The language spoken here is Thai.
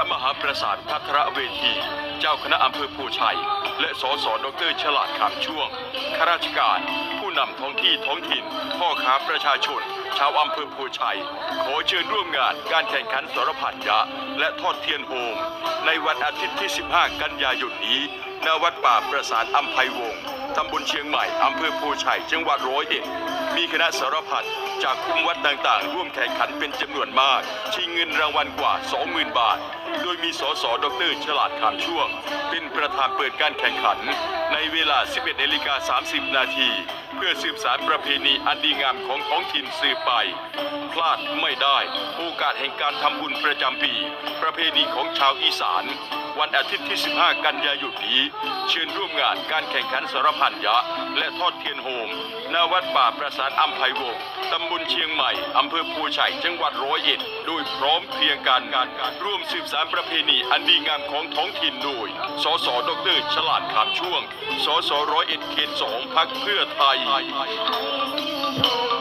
ระมหาประสานพัทรเวที เจ้าคณะอำเภอภูชัย และสสดรฉลาดขามช่วงข้าราชการ ผู้นำท้องที่ท้องถิ่น พ่อค้าประชาชน ชาวอำเภอภูชัย ขอเชิญร่วมงานการแข่งขันสรพันยะ และทอดเทียนโฮม ในวันอาทิตย์ที่ 15 กันยายนนี้ณวัดป่าประสานอัมภัยวงศ์ตำบลเชียงใหม่อำเภอภูชัยจังหวัดร้อยเอ็ดมีคณะสารพัดจากคุมวัดต่างๆ ร่วมแข่งขันเป็นจำนวนมาก ชิงเงินรางวัลกว่า 20,000 บาท โดยมีสสดรฉลาดขามช่วง เป็นประธานเปิดการแข่งขัน ในเวลา 11นาฬิกา30 นาที พื่อสืบสารประเพณีอันดีงามของท้องถิ่นสืบไป พลาดไม่ได้ โอกาสแห่งการทำบุญประจำปี ประเพณีของชาวอีสาน วันอาทิตย์ที่ 15 กันยายนนี้ เชิญร่วมงานการแข่งขันสารพันยะ และทอดเทียนโฮมณวัดป่าประสานอัมภัยวงศ์ตำบลเชียงใหม่อำเภอภูชัยจังหวัดร้อยเอ็ดโดยพร้อมเพรียงกันการการร่วมสืบสารประเพณีอันดีงามของท้องถิ่นโดย สสดรฉลาดขามช่วง สสร้อยเอ็ดเขตสองพักเพื่อไทย Bye.